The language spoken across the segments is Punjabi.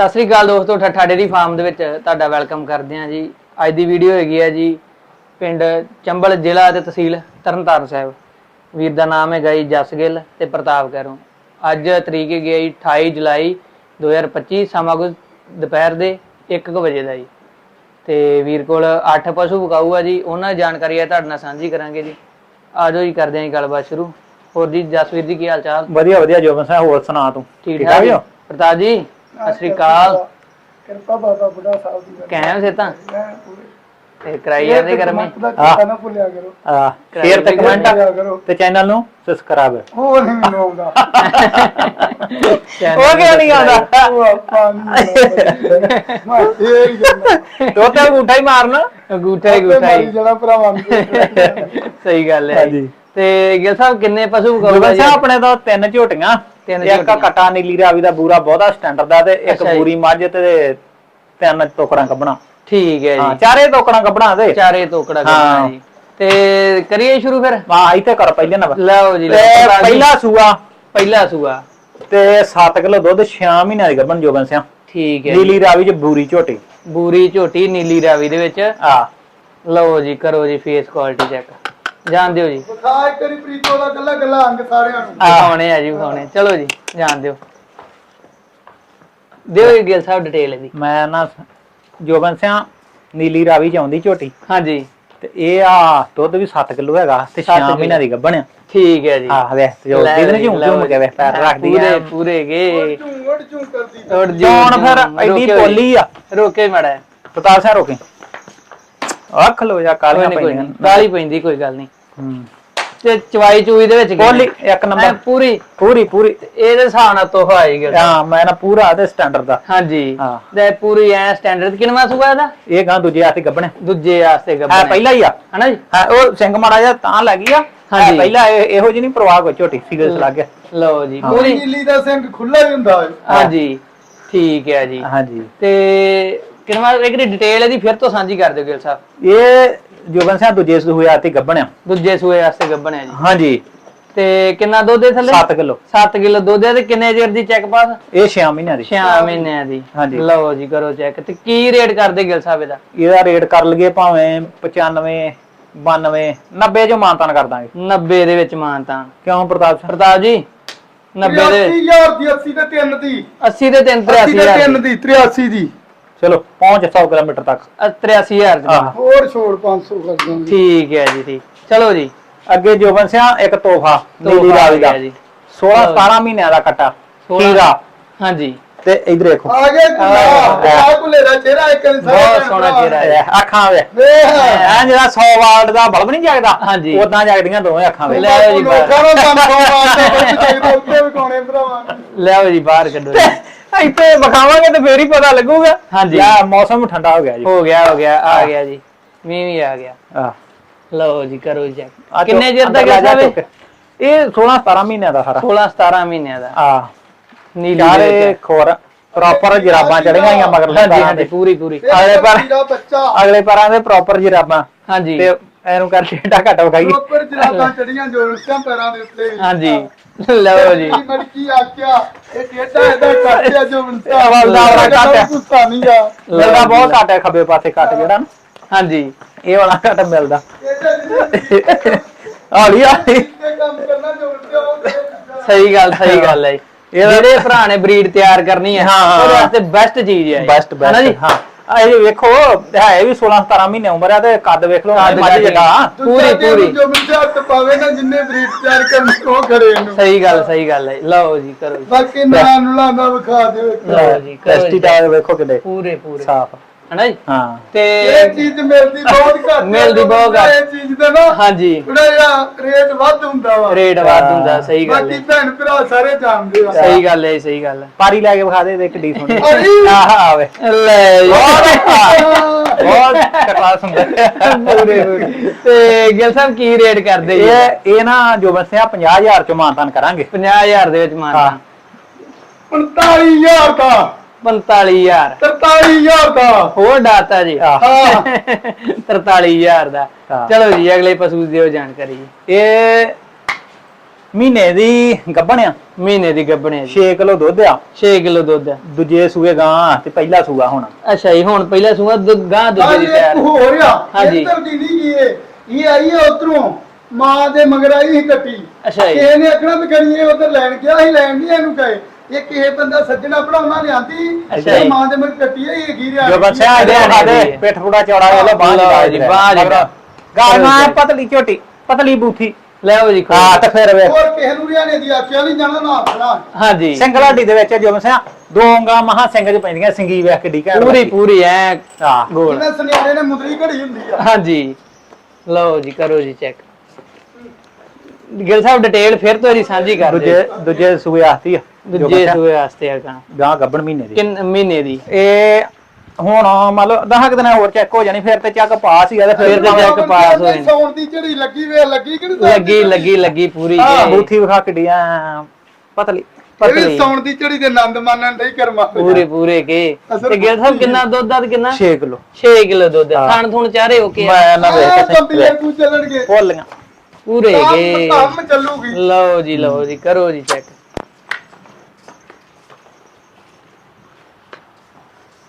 ਸਤਿ ਸ੍ਰੀ ਅਕਾਲ ਦੋਸਤੋ ਠੱਠਾ ਡੇਰੀ ਫਾਰਮ ਦੇ ਵਿੱਚ ਤੁਹਾਡਾ ਵੈਲਕਮ ਕਰਦੇ ਹਾਂ ਜੀ। ਅੱਜ ਦੀ ਵੀਡੀਓ ਹੈਗੀ ਹੈ ਜੀ ਪਿੰਡ ਚੰਬਲ ਜ਼ਿਲ੍ਹਾ ਤੇ ਤਹਿਸੀਲ ਤਰਨਤਾਰਨ ਸਾਹਿਬ। ਵੀਰ ਦਾ ਨਾਮ ਹੈਗਾ ਜੀ ਜਸ ਗਿੱਲ ਤੇ ਪ੍ਰਤਾਪ ਕੈਰੋਂ। ਅੱਜ ਤਰੀਕ ਹੈਗੀ ਹੈ ਜੀ 28 ਜੁਲਾਈ 2025 ਸਮਾਂ ਕੁਝ ਦੁਪਹਿਰ ਦੇ 1:00 ਵਜੇ ਦਾ ਜੀ। ਤੇ ਵੀਰ ਕੋਲ 8 ਪਸ਼ੂ ਵਿਕਾਊ ਆ ਜੀ ਉਹਨਾਂ ਦੀ ਜਾਣਕਾਰੀ ਹੈ ਤੁਹਾਡੇ ਨਾਲ ਸਾਂਝੀ ਕਰਾਂਗੇ ਜੀ। ਆਜੋ ਜੀ ਕਰਦੇ ਹਾਂ ਜੀ ਗੱਲਬਾਤ ਸ਼ੁਰੂ। ਹੋਰ ਜੀ ਜਸਵੀਰ ਜੀ ਕੀ ਹਾਲ ਚਾਲ? ਵਧੀਆ ਵਧੀਆ ਜੋਬਨ ਸਾਹਿਬ ਹੋਰ ਸੁਣਾ ਤੂੰ? ਠੀਕ ਠਾਕ ਹੋ? ਪ੍ਰਤਾਪ ਜੀ? ਸਤਿ ਸ੍ਰੀ ਅਕਾਲ। ਕਿਰਪਾ ਬਾਬਾ ਬੁੱਢਾ ਸਾਹਿਬ ਦੀ ਕਾਇਮ ਸੇ ਤਾਂ? ਤੇ ਕਰਾਈ ਜਾਂਦੇ ਦਾ ਚੇਤਾ ਨਾ ਭੁੱਲਿਆ ਕਰੋ। ਆ ਸ਼ੇਅਰ ਤੇ ਕਮੈਂਟ ਤੇ ਚੈਨਲ ਨੂੰ ਸਬਸਕ੍ਰਾਈਬ ਉਹ ਨਹੀਂ ਮੈਨੂੰ ਆਉਂਦਾ। ਉਹ ਕਿਉਂ ਨਹੀਂ ਆਉਂਦਾ? ਉਹ ਆਪਾਂ ਨਹੀਂ ਹੀ ਜਾਂਦਾ ਤੋ ਤੇ ਅੰਗੂਠਾ ਹੀ ਮਾਰਨਾ। ਅੰਗੂਠਾ ਹੀ ਅੰਗੂਠਾ ਹੀ। ਜਿਹੜਾ ਭਰਾਵਾਂ ਸਹੀ ਗੱਲ ਹੈ। ਤੇ ਗਿਲ ਸਾਹਿਬ ਕਿੰਨੇ ਪਸ਼ੂ ਜੀ? ਸਾਹਿਬ ਆਪਣੇ ਤੋਂ ਤਿੰਨ ਝੋਟੀਆਂ। ਤਿੰਨ ਇੱਕ। ਕਟਾ ਨੀਲੀ ਰਾਵੀ ਦਾ ਬੂਰਾ ਬਹੁਤਾ ਸਟੈਂਡਰਡ ਦਾ ਤੇ ਇੱਕ ਅੱਛਾ ਜੀ। ਪੂਰੀ ਮੱਝ ਤੇ ਤਿੰਨ ਟੋਕੜਾਂ ਕੱਢਣਾ ਠੀਕ ਹੈ ਹਾਂ ਜੀ ਚਾਰੇ ਟੋਕੜਾਂ ਕੱਢਣਾ ਤੇ। ਚਾਰੇ ਤੋਕੜਾ ਕਰਨਾ ਹਾਂ। ਜੀ। ਤੇ ਕਰੀਏ ਸ਼ੁਰੂ ਫਿਰ? ਹਾਂ ਇੱਥੇ ਕਰ ਪਹਿਲੇ ਨੰਬਰ। ਲਓ ਜੀ ਲਓ। ਤੇ ਜੀ, ਪਹਿਲਾ ਸੂਆ। ਪਹਿਲਾ ਸੂਆ। ਤੇ 7 ਕਿਲੋ ਦੁੱਧ 6 ਮਹੀਨਿਆਂ ਦੀ ਗੱਭਣ ਜੋਬਨ ਸਿਆ। ਠੀਕ ਹੈ ਜੀ। ਨੀਲੀ ਰਾਵੀ ਚ ਬੂਰੀ ਝੋਟੀ। ਬੂਰੀ ਝੋਟੀ ਨੀਲੀ ਰਾਵੀ ਦੇ ਵਿੱਚ। ਆ ਲਓ ਜੀ ਕਰੋ ਜੀ ਫੇਸ ਕੁਆਲਿਟੀ ਚੈੱਕ ਜਾਣ ਦਿਓ ਜੀ। ਵਿਖਾ ਇੱਕ ਵਾਰੀ ਪ੍ਰੀਤੋ ਦਾ ਗੱਲਾ ਗੱਲਾ ਅੰਗ ਸਾਰਿਆਂ ਨੂੰ। ਵਿਖਾਉਣੇ ਆ ਜੀ ਵਿਖਾਉਣੇ। ਚਲੋ ਜੀ ਜਾਣ ਦਿਓ। ਦਿਓ ਜੀ ਗਿਲ ਸਾਹਿਬ ਡਿਟੇਲ ਇਹਦੀ। ਮੈਂ ਨਾ ਜੋਬਨ ਸਿਆ ਨੀਲੀ ਰਾਵੀ ਚ ਆਉਂਦੀ ਝੋਟੀ। ਹਾਂਜੀ। ਤੇ ਇਹ ਆ ਦੁੱਧ ਵੀ 7 ਕਿਲੋ ਹੈਗਾ ਤੇ 6 ਸੱਤ ਕਿੱਲੋ। ਮਹੀਨਿਆਂ ਦੀ ਗੱਭਣ ਆ। ਠੀਕ ਹੈ ਜੀ। ਆਹ ਵੇ ਜੋ ਦਿਨ ਝੂਮ ਝੂਮ ਕੇ ਵੇ ਪੈਰ। ਰੱਖਦੀ ਪੂਰੇ ਆ ਪੂਰੇ ਗੇ ਝੂੰ ਉੜ ਝੂੰ ਕਰਦੀ ਔਰ ਜੀ ਜੌਣ ਫਿਰ ਐਡੀ। ਪੋਲੀ ਆ। ਰੋਕੇ ਮੜਾ ਪਤਾਲ ਸਿਆ ਰੋਕੇ। ਅੱਖ ਲੋ ਜਾ ਕੋਈ ਕਾਲੀਆਂ ਨਹੀਂ ਕੋਈ ਪਈਆਂ ਨਹੀਂ ਗਾਲੀ ਪੈਂਦੀ ਕੋਈ ਗੱਲ ਨਹੀਂ ਹੂੰ। ਤੇ ਚਵਾਈ ਚੂਈ ਦੇ ਵਿੱਚ ਕਿੰਨੀ? ਪੋਲੀ ਇੱਕ ਐਂ ਨੰਬਰ ਪੂਰੀ ਪੂਰੀ। ਪੂਰੀ ਇਹਦੇ ਹਿਸਾਬ ਨਾਲ ਤੋਹਫਾ ਆਏਗੀ ਹਾਂ ਮੈਂ ਨਾ ਪੂਰਾ ਤੇ ਸਟੈਂਡਰਡ ਦਾ। ਹਾਂਜੀ। ਹਾਂ। ਤੇ ਪੂਰੀ ਐ ਸਟੈਂਡਰਡ ਕਿੰਨਵਾ ਸੂਆ ਇਹਦਾ? ਇਹ ਗਾਂ ਦੂਜੇ ਹੱਥ ਗੱਭਣ। ਦੂਜੇ ਵਾਸਤੇ ਹੈ ਗੱਬਰ ਪਹਿਲਾ ਹੀ ਆ। ਹਨਾ ਜੀ? ਹਾਂ ਉਹ ਸਿੰਘ ਮਾੜਾ ਜਿਹਾ ਤਾਂ ਲੱਗੀ ਆ। ਹਾਂਜੀ। ਹੈ ਪਹਿਲਾ ਇਹ- ਇਹੋ ਜਿਹੀ ਨਹੀਂ ਪ੍ਰਵਾਹ ਕੋਈ ਝੋਟੀ ਸੀਰੀਅਸ ਲੱਗ ਗਿਆ ਲਓ ਜੀ ਹਾਂ। ਪੂਰੀ। ਨੀਲੀ ਦਾ ਸਿੰਘ ਖੁੱਲਾ ਹੀ ਹੁੰਦਾ। ਹੈ ਹਾਂਜੀ। ਠੀਕ ਹੈ ਜੀ। ਹਾਂਜੀ। ਤੇ ਕਿੰਨਵਾ ਇੱਕ ਡਿਟੇਲ ਇਹਦੀ ਫਿਰ ਤੋਂ ਸਾਂਝੀ ਕਰ ਦਿਓ ਗਿਲ ਸਾਹਿਬ। ਇਹ ਜੋਬਨ ਸਿਆ ਦੂਜੇ ਸੂਏ ਹੀ ਗੱਭਣ ਆ। ਦੂਜੇ ਸੂਏ ਵਾਸਤੇ ਗੱਬਣ ਹੈ ਜੀ। ਹਾਂਜੀ। ਤੇ ਕਿੰਨਾ ਦੁੱਧ ਦੇ ਥੱਲੇ? 7 ਕਿਲੋ। 7 ਕਿਲੋ ਦੁੱਧ ਹੈ ਤੇ ਕਿੰਨੇ ਚਿਰ ਦੀ ਚੈੱਕ ਪਾਸ ਇਹ 6 ਮਹੀਨਿਆਂ ਦੀ। 6 ਮਹੀਨਿਆਂ ਦੀ। ਹਾਂਜੀ। ਲਓ ਜੀ ਕਰੋ ਚੈੱਕ ਤੇ ਕੀ ਰੇਟ ਕਰਦੇ ਗਿਲ ਸਾਹਿਬ ਇਹਦਾ? ਇਹਦਾ ਰੇਟ ਕਰ ਲਈਏ ਭਾਵੇਂ 95 92 90 ਜੋ ਮਾਨਤਾਨ ਕਰ ਦਾਂਗੇ। 90 ਦੇ ਵਿੱਚ ਮਾਨਤਾ ਕਿਉਂ ਪ੍ਰਤਾਪ ਸਿੰਘ ਪ੍ਰਤਾਪ ਜੀ 90 ਦੇ 80000 ਦੀ 80 ਤੇ 3 ਦੀ। 80 ਦੇ 3 80 ਤੇ 83000 3 ਦੀ 83 ਦੀ। ਚਲੋ ਪਹੁੰਚ 100 ਕਿਲੋਮੀਟਰ ਤੱਕ। 83000 ਦੀ ਆਹ। ਹੋਰ ਛੋੜ 500 ਕਰ ਦਾਂਗੇ। ਠੀਕ ਹੈ ਜੀ ਠੀਕ। ਚਲੋ ਜੀ ਅੱਗੇ ਜੋਬਨ ਸਿਆ ਇੱਕ ਤੋਹਫਾ ਨੀਲੀ ਰਾਵੀ ਦਾ ਆ ਗਿਆ ਜੀ। 16 17 ਮਹੀਨਿਆਂ ਦਾ ਕੱਟਾ। ਹੀਰਾ ਹਾਂਜੀ। ਤੇ ਇਧਰ ਦੇਖੋ। ਆ ਗਏ ਗੁੱਲਾ ਆ ਗੁੱਲੇ ਦਾ ਚਿਹਰਾ ਇੱਕ ਇਨਸਾਨ ਬਹੁਤ ਸੋਹਣਾ ਚਿਹਰਾ ਹੈ। ਇਹ ਅੱਖਾਂ ਵੇ। ਵੇਖ। ਐ ਜਿਹੜਾ 100 ਵਾਲਟ ਦਾ ਬਲਬ ਨਹੀਂ ਜਗਦਾ ਹਾਂਜੀ। ਉਦਾਂ ਜਗਦੀਆਂ ਦੋਵੇਂ ਅੱਖਾਂ ਵੇ। ਲੈ ਜੀ ਬਾਹਰ। ਲੋਕਾਂ ਨੂੰ ਉੱਤੇ ਭਰਾਵਾਂ। ਲਿਆਓ ਜੀ ਬਾਹਰ ਕੱਢੋ ਜੀ। ਇੱਥੇ ਵਿਖਾਵਾਂਗੇ ਤੇ ਫੇਰ ਹੀ ਪਤਾ ਲੱਗੂਗਾ। ਹਾਂਜੀ। ਲੈ ਮੌਸਮ ਠੰਡਾ ਹੋ ਗਿਆ ਜੀ। ਹੋ ਗਿਆ ਹੋ ਗਿਆ ਆ ਗਿਆ ਜੀ। ਮੀਂਹ ਵੀ ਆ ਗਿਆ। ਆ ਲਓ ਜੀ ਕਰੋ ਜੀ। ਚੈੱਕ ਕਿੰਨੇ ਚਿਰ ਦਾ ਗਿਆ ਚੁੱਕ। ਇਹ 16 17 ਮਹੀਨਿਆਂ ਦਾ ਸਾਰਾ। 16 17 ਮਹੀਨਿਆਂ ਦਾ। ਆ ਨੀਲੀ ਦੇ ਚਾਰੇ ਵਿੱਚ। ਖੋਰ ਪ੍ਰੋਪਰ ਜਰਾਬਾਂ ਚੜੀਆਂ ਹੋਈਆਂ ਮਗਰ ਹਾਂਜੀ ਹਾਂਜੀ ਦੇ ਪੂਰੀ ਪੂਰੀ। ਇਹ ਅਗਲੇ ਪਰ- ਬੱਚਾ। ਅਗਲੇ ਪੈਰਾਂ ਦੇ ਪ੍ਰੋਪਰ ਜਰਾਬਾਂ। ਹਾਂਜੀ। ਤੇ ਇਹਨੂੰ ਕਰ ਛੇਟਾ ਘੱਟ ਵਿਖਾਈਏ। ਪ੍ਰੋਪਰ ਜਰਾਬਾਂ ਚੜੀਆਂ ਜੋ ਉਲਟਾਂ ਪੈਰਾਂ ਦੇ ਉੱਤੇ। ਹਾਂਜੀ। ਲਓ ਜੀ। ਮੜਕੀ ਆਖਿਆ? ਇਹ ਟੇਡਾ ਇਹਦਾ ਕੱਟਿਆ ਜੋ ਉਲਟਾ ਵੱਲ ਕੱਟ ਹੈ। ਗੁੱਸਾ ਨਹੀਂ ਆ। ਮਿਲਦਾ ਬਹੁਤ ਘੱਟ ਹੈ ਖੱਬੇ ਪਾਸੇ ਕੱਟ ਜਿਹੜਾ ਨਾ। ਹਾਂਜੀ। ਇਹ ਵਾਲਾ ਘੱਟ ਮਿਲਦਾ। ਹੌਲੀ ਹੌਲੀ। ਕੰਮ ਕਰਨਾ ਜੋ ਉਲਟਾ ਉਹ ਸਹੀ ਗੱਲ ਸਹੀ ਗੱਲ ਹੈ ਜਿਹੜੇ ਭਰਾ ਨੇ ਬਰੀਡ ਤਿਆਰ ਕਰਨੀ ਹੈ ਹਾਂ, ਹਾਂ। ਉਹਦੇ ਵਾਸਤੇ ਬੈਸਟ ਚੀਜ਼ ਹੈ। ਬੈਸਟ ਹੈ ਨਾ ਜੀ? ਬੈਸਟ ਹਾਂ। ਇਹ ਵੇਖੋ ਹੈ ਵੀ 16 17 ਮਹੀਨੇ ਉਮਰ ਆ ਤੇ ਕੱਦ ਵੇਖ ਲਓ ਕੱਦ ਮੱਝ ਜਗਾ। ਪੂਰੀ- ਪੂਰੀ। ਜੋ ਮਿਲਦਾ ਹੱਥ ਪਾਵੇ ਨਾ ਜਿੰਨੇ ਬਰੀਡ ਤਿਆਰ ਕਰਨ ਉਹ ਕਰੇ ਇਹਨੂੰ। ਸਹੀ ਗੱਲ ਸਹੀ ਗੱਲ ਹੈ। ਲਓ ਜੀ ਕਰੋ ਜੀ। ਬਾਕੀ ਨਾਂ ਨੂੰ ਲਾਂਦਾ ਵਿਖਾ ਦਿਓ। ਲਓ ਜੀ ਕਰੋ ਟੈਸਟੀ ਜੀ ਟਾਇਰ ਵੇਖੋ ਕਿੱਡੇ ਪੂਰੇ ਪੂਰੇ। ਸਾਫ਼। ਹੈ ਨਾ ਜੀ? ਹਾਂ। ਤੇ ਇਹ ਚੀਜ਼ ਮਿਲਦੀ ਬਹੁਤ ਘੱਟ ਹੈ। ਮਿਲਦੀ ਬਹੁਤ ਘੱਟ। ਇਹ ਚੀਜ਼ ਦਾ ਨਾ ਹਾਂਜੀ। ਥੋੜਾ ਜਿਹਾ ਰੇਟ ਵੱਧ ਹੁੰਦਾ ਵਾ। ਰੇਟ ਵੱਧ ਹੁੰਦਾ ਸਹੀ ਗੱਲ ਬਾਕੀ ਹੈ। ਭੈਣ ਭਰਾ ਸਾਰੇ ਜਾਣਦੇ ਆ। ਸਹੀ ਗੱਲ ਹੈ ਸਹੀ ਗੱਲ ਹੈ। ਪਾਰੀ ਲੈ ਕੇ ਵਿਖਾ ਦੇ ਇੱਕ ਡੀ ਸੋਣੀ ਅਰੇ! ਆਹ ਆਵੇ। ਲੈ ਜੀ। ਬਹੁਤ ਕਲਾਸ ਹੁੰਦਾ ਪੂਰੇ ਪੂਰੇ। ਤੇ ਗਿਲ ਸਾਹਿਬ ਕੀ ਰੇਟ ਕਰਦੇ ਜੀ? ਇਹ ਇਹ ਨਾ ਜੋ ਬਸਿਆ 50000 ਚ ਮਾਨਤਾਨ ਕਰਾਂਗੇ। 50000 ਦੇ ਵਿੱਚ ਮਾਰਦਾ 45000 ਦਾ। 45000 43000 ਦਾ। ਹੋਰ ਡਾਤਾ ਜੀ। ਹਾਂ। 43000 ਦਾ। ਹਾਂ। ਚਲੋ ਜੀ ਅਗਲੇ ਪਸ਼ੂ ਦਿਓ ਜਾਣਕਾਰੀ। ਇਹ ਮਹੀਨੇ ਦੀ ਗੱਭਣ ਆ? ਮਹੀਨੇ ਦੀ ਗੱਬਣੇ ਜੀ। 6 ਕਿਲੋ ਦੁੱਧ ਆ। 6 ਕਿਲੋ ਦੁੱਧ। ਹੈ ਦੂਜੇ ਸੂਏ ਗਾਂ ਤੇ ਪਹਿਲਾ ਸੂਆ ਹੁਣ। ਅੱਛਾ ਜੀ ਹੁਣ ਪਹਿਲਾ ਸੂਆ ਗਾਂ ਦੁੱਧ ਹਾਂ ਦੀ ਤਿਆਰ। ਹੋਰ ਆ। ਹਾਂਜੀ। ਦੀ ਨਹੀਂ ਗਈ ਇਹ। ਇਹ ਆਈ ਹੈ ਉਧਰੋਂ। ਮਾਂ ਦੇ ਮਗਰ ਆਈ ਸੀ ਕੱਟੀ ਅੱਛਾ ਜੀ। ਕਿਸੇ ਨੇ ਆਖਣਾ ਵੀ ਕਰੀਏ ਉਧਰ ਲੈਣ ਗਿਆ ਸੀ ਲੈਣ ਨਹੀਂ ਇਹਨੂੰ ਕਹੇ ਇਹ ਕਿਸੇ ਬੰਦਾ ਸੱਜਣਾ ਬਣਾਉਣਾ ਲਿਆਂਦੀ ਅੱਛਾ ਇਹ ਜੀ। ਮਾਂ ਦੇ ਮਗਰ ਕੱਟੀ ਹੈ ਇਹ ਗੀਰਿਆ ਜੋ ਬੱਚਾ ਆ ਹਰਿਆਣੇ ਗਿਆ ਦੀ ਦੇ ਹੈ। ਪਿੱਠ ਪੂੜਾ ਚੌੜਾ ਵਾਲਾ ਬਾਂਹ ਲਓ ਜੀ, ਬਾਂਹ ਦੀ ਗਾਂ ਗਾਂ ਪਤਲੀ ਝੋਟੀ ਪਤਲੀ ਬੂਥੀ। ਲੈਓ ਜੀ ਹਾਂ ਤੇ ਫਿਰ ਵੇ ਹੋਰ ਕਿਸੇ ਨੂੰ ਰਿਆਣੇ ਦੀ ਆਖਿਆ ਨਹੀਂ ਜਾਣਾ ਨਾ ਆਪਣਾ। ਹਾਂਜੀ। ਸਿੰਗਲ ਹੱਡੀ ਦੇ ਵਿੱਚ ਜੋ ਮਸਿਆ ਦੋ ਮਹਾ ਸਿੰਘ ਚ ਪੈਂਦੀਆਂ ਸਿੰਗੀ ਵੇਖ ਕਿੱਡੀ ਘੈਂਟ ਪੂਰੀ। ਪੂਰੀ ਐ ਹਾਂ। ਗੋਲ। ਇਹਨਾਂ ਸੁਨਿਆਰੇ ਨੇ ਮੁੰਦਰੀ ਘੜੀ ਹੁੰਦੀ ਆ। ਹਾਂਜੀ। ਲਓ ਜੀ ਕਰੋ ਜੀ ਚੈੱਕ। ਗਿਲ ਸਾਹਿਬ ਡਿਟੇਲ ਫਿਰ ਤੋਂ ਇਹਦੀ ਸਾਂਝੀ ਕਰ ਦੂਜੇ ਦਿਓ ਦੂਜੇ ਸੂਏ ਆਤੀ ਆ। ਜੋ ਦੂਜੇ ਬੱਚਾ, ਸੂਏ ਵਾਸਤੇ ਆ ਗਾਂ ਗਾਂ ਗੱਬਣ ਮਹੀਨੇ ਦੀ। ਕਿੰਨ ਮਹੀਨੇ ਦੀ। ਇਹ ਹੁਣ ਮੰਨ ਲਓ 10 ਦਿਨਾਂ ਹੋਰ ਚੈੱਕ ਹੋ ਜਾਣੀ ਫਿਰ ਤੇ ਚੱਕ ਪਾਸ ਹੀ ਆ ਤੇ ਫਿਰ ਫਿਰ ਤੇ check ਪਾਸ ਹੋਏ ਨੇ। ਸੌਣ ਦੀ ਝੜੀ ਲੱਗੀ ਵੇ ਲੱਗੀ ਕਿ ਨਹੀਂ ਲੱਗੀ ਲੱਗੀ ਲੱਗੀ ਪੂਰੀ ਆ ਜੇ। ਬੂਥੀ ਵਿਖਾ ਕਿੱਡੀਆਂ ਪਤਲੀ ਇਹ ਵੀ ਪਤਲੀ। ਸੌਣ ਦੀ ਝੜੀ ਦੇ ਆਨੰਦ ਮਾਣਨ ਲਈ ਕਰਮਾ ਪੂਰੇ ਪੂਰੇ ਕੇ। ਅਸਲ ਤੇ ਗਿਲ ਸਾਹਿਬ ਕਿੰਨਾ ਦੁੱਧ ਆ ਤੇ ਕਿੰਨਾ? 6 ਕਿਲੋ। 6 ਕਿਲੋ ਦੁੱਧ। ਥਣ ਚਾਰੇ ਓਕੇ ਆ। ਮੈਂ ਨਾ ਵੇਖ ਕੇ ਕੰਪਲੀਟ ਕੂ ਚੱਲਣਗੇ ਭੁੱਲੀਆਂ ਪੂਰੇ ਕੰਮ ਕੇ। ਕੰਮ ਚੱਲੂਗੀ। ਲਓ ਜੀ ਲਓ ਜੀ ਕਰੋ ਜੀ ਚੈੱਕ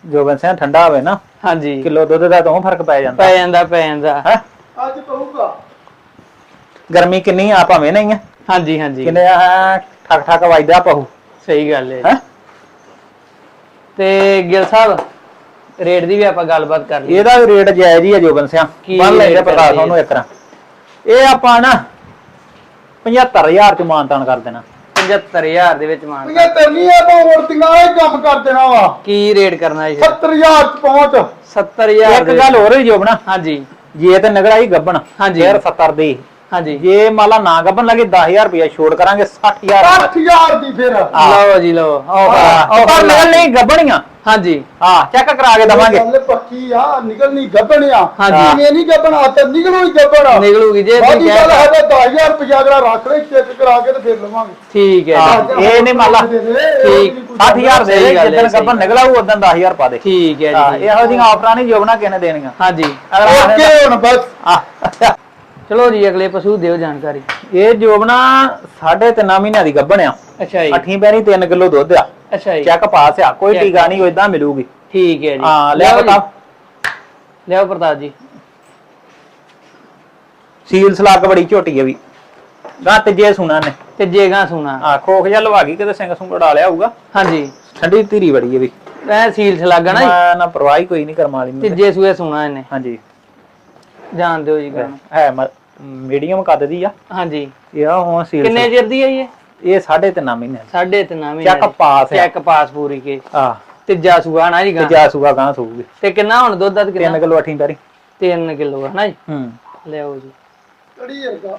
ਜੋ ਬੰਸਿਆ ਠੰਡਾ ਹੋਵੇ ਨਾ ਹਾਂਜੀ। ਕਿਲੋ ਦੁੱਧ ਦਾ ਤਾਂ ਫ਼ਰਕ ਪੈ ਜਾਂਦਾ। ਪੈ ਜਾਂਦਾ ਪੈ ਜਾਂਦਾ। ਹੈ? ਅੱਜ ਪਊਗਾ। ਗਰਮੀ ਕਿੰਨੀ ਆ ਭਾਵੇਂ ਨਹੀਂ ਆ? ਹਾਂਜੀ ਹਾਂਜੀ। ਕਿੰਨੇ ਆ? ਠਕ ਠਕ ਵੱਜਦਾ ਪਹੂ ਸਹੀ ਗੱਲ ਹੈ ਹੈ? ਤੇ ਗਿਲ ਸਾਹਿਬ ਰੇਟ ਦੀ ਵੀ ਆਪਾਂ ਗੱਲਬਾਤ ਕਰ ਲਈ ਇਹਦਾ ਵੀ ਰੇਟ ਜਾਇਜ਼ ਹੀ ਆ ਜੋ ਬੰਸਿਆ ਕੀ ਬੰਨ ਲੈਂਦੇ ਕਰਦੇ ਤੁਹਾਨੂੰ ਇੱਕ ਤਰ੍ਹਾਂ। ਇਹ ਆਪਾਂ ਨਾ 75000 ਚ ਮਾਨਤਾਨ ਕਰ ਦੇਣਾ। 75000 ਦੇ ਵਿੱਚ ਮਾਨ ਇਹ ਤਰਨੀ ਆ ਤਾਂ ਔਰਤੀਆਂ ਇਹ ਕੰਮ ਕਰ ਦੇਣਾ ਵਾ। ਕੀ ਰੇਟ ਕਰਨਾ ਜੀ 70000 ਚ ਪਹੁੰਚ। 70000 ਇੱਕ ਗੱਲ ਹੋਰ ਹੀ ਜੋਬਣਾ ਹਾਂਜੀ। ਜੇ ਤੇ ਨਗਰਾਈ ਗੱਬਣ ਹਾਂਜੀ। ਫਿਰ 70 ਦੀ। ਹਾਂਜੀ ਜੇ ਮਾਲਾ ਨਾ ਗੱਬਣ ਲੱਗੇ 10000 ਰੁਪਇਆ ਛੋੜ ਕਰਾਂਗੇ 60000 8000 ਦੀ ਫਿਰ। ਲਓ ਜੀ ਲਓ ਆਓ ਆਹ, ਪਰ ਨਿਕਲ ਨਹੀਂ ਗੱਬਣੀਆਂ ਹਾਂਜੀ। ਹਾਂ ਚੈੱਕ ਕਰਾ ਕੇ ਦਵਾਂਗੇ। ਗੱਲ ਪੱਕੀ ਆ ਨਿਕਲਣੀ ਗੱਬਣਿਆ ਹਾਂਜੀ। ਇਹ ਨਹੀਂ ਗੱਬਣਾ ਤੇ ਨਿਕਲੂ ਹੀ ਗੱਬਣਾ ਨਿਕਲੂਗੀ ਜੇ ਤੁਸੀਂ ਗੱਲ ਕਹਿ ਹੈ 10000 ਰੁਪਇਆ ਅਗਲਾ ਰੱਖ ਲੈ ਚੈੱਕ ਕਰਾ ਕੇ ਤੇ ਫਿਰ ਲਵਾਂਗੇ। ਠੀਕ ਹੈ ਇਹ ਨੀ ਮੰਨ ਲਾ। ਠੀਕ। 60000 ਦੇ ਗੱਲ ਜਿੱਦਣ ਗੱਬਣ ਨਿਕਲਾ ਉਹ ਉਦੋਂ 10000 ਪਾ ਦੇ। ਠੀਕ ਹੈ ਜੀ ਇਹੋ ਜਿਹੀਆਂ ਆਫਰਾਂ ਨਹੀਂ ਜੋਬਣਾ ਕਿਹਨੇ ਦੇਣੀਆਂ। ਹਾਂਜੀ। ਓਕੇ ਹੁਣ ਬਸ। ਆਹ, ਚਲੋ ਜੀ ਅਗਲੇ ਪਸ਼ੂ ਦਿਓ ਜਾਣਕਾਰੀ। ਇਹ ਜੋਬਣਾ ਸਾਢੇ ਤਿੰਨ ਮਹੀਨਿਆਂ ਦੀ ਗੱਬਣ ਆ। ਅੱਛਾ ਜੀ। ਅੱਠੀਂ ਪੈਰੀ 3 ਕਿਲੋ ਦੁੱਧ ਆ। ਅੱਛਾ ਜੀ। ਚੈੱਕ ਪਾਸ ਆ ਕੋਈ Check ਟੀਕਾ ਨਹੀਂ ਉਹ ਇਦਾਂ ਮਿਲੂਗੀ। ਠੀਕ ਹੈ ਜੀ। ਹਾਂ ਲੈ ਲਿਆਓ ਬਤਾ ਜੀ, ਲਿਆਓ ਪ੍ਰਤਾਪ ਜੀ। ਸੀਲ ਸਲਾਕ ਬੜੀ ਝੋਟੀ ਆ ਵੀ। ਗਾਂ ਤੀਜੇ ਸੁਣਾ ਨੇ। ਤੇ ਜੇਗਾ ਸੁਣਾ। ਆ ਖੋਖ ਜਿਹਾ ਲਵਾ ਗਈ ਕਿਤੇ ਸਿੰਘ ਸੁੰਗ ਉਡਾ ਲਿਆ ਹੋਊਗਾ। ਹਾਂਜੀ। ਠੰਡੀ ਧੀਰੀ ਬੜੀ ਹੈ ਵੀ। ਐ ਸੀਲ ਛਲਾਗਾ ਨਾ ਮੈਂ ਨਾ ਪਰਵਾਹ ਕੋਈ ਨਹੀਂ ਕਰਮ ਨੂੰ। ਤੇ। ਤੀਜੇ ਸੂਏ ਸੁਣਾ ਇਹਨੇ। ਹਾਂਜੀ। ਜਾਣ ਦਿਓ ਜੀ ਗਾਣਾ ਹੈ ਮੀਡੀਅਮ ਕੱਦ ਦੀ ਆ। ਹਾਂਜੀ। ਇਹ ਆ ਹੁਣ ਸੀਲ ਕਿੰਨੇ ਚਿਰ ਦੀ ਹੈ ਇਹ? ਇਹ ਸਾਢੇ ਤਿੰਨ ਮਹੀਨੇ ਸਾਢੇ ਤਿੰਨ ਮਹੀਨੇ ਚੈੱਕ ਪਾਸ ਆ। ਚੈੱਕ ਪਾਸ ਪੂਰੀ ਕੇ। ਆ ਤੀਜਾ ਸੂਆ ਨਾ ਜੀ ਗਾਂ? ਜਾ ਸੂਗਾ ਗਾਂ ਸੂਗੀ। ਤੇ ਕਿੰਨਾ ਹੁਣ ਦੁੱਧ ਦਾ 3 ਕਿੰਨਾ? ਕਿਲੋ ਅੱਠੀਂ ਪੈਰੀ 3 ਕਿਲੋ ਹੈ ਨਾ ਜੀ? ਹੂੰ। ਲਿਆਓ ਜੀ। ਕੜੀ ਹੈਗਾ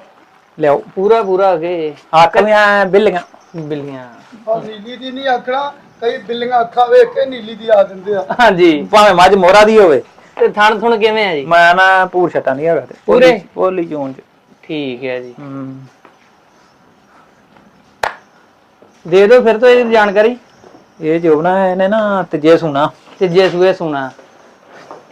ਲਿਆਓ। ਪੂਰਾ ਪੂਰਾ ਅਗੇ ਐਂ ਬਿੱਲੀਆਂ। ਬਿੱਲੀਆਂ। ਆ ਨੀਲੀ ਦੀ ਨਹੀਂ ਆਖਣਾ ਕਈ ਬਿੱਲੀਆਂ ਅੱਖਾਂ ਵੇਖ ਕੇ ਨੀਲੀ ਦੀ ਆ ਦਿੰਦੇ ਆ। ਹਾਂਜੀ। ਭਾਵੇਂ ਮੱਝ ਮੋਹਰਾ ਦੀ ਹੋਵੇ। ਤੇ ਥਣ ਥੁਣ ਕਿਵੇਂ ਆ ਜੀ? ਮੈਂ ਨਾ ਪੂਰ ਛਟਾ ਨਹੀਂ ਹੈਗਾ ਤੇ। ਪੂਰੇ? ਬੋਲੀ ਚੋਣ ਚ। ਠੀਕ ਹੈ ਜੀ। ਹੂੰ। ਦੇ ਦਿਓ ਫਿਰ ਤੋਂ ਇਹਦੀ ਜਾਣਕਾਰੀ। ਇਹ ਜੋ ਬਣਾ ਇਹਨੇ ਨਾ ਤੀਜੇ ਸੁਣਾ। ਤੀਜੇ ਸੂਏ ਸੁਣਾ।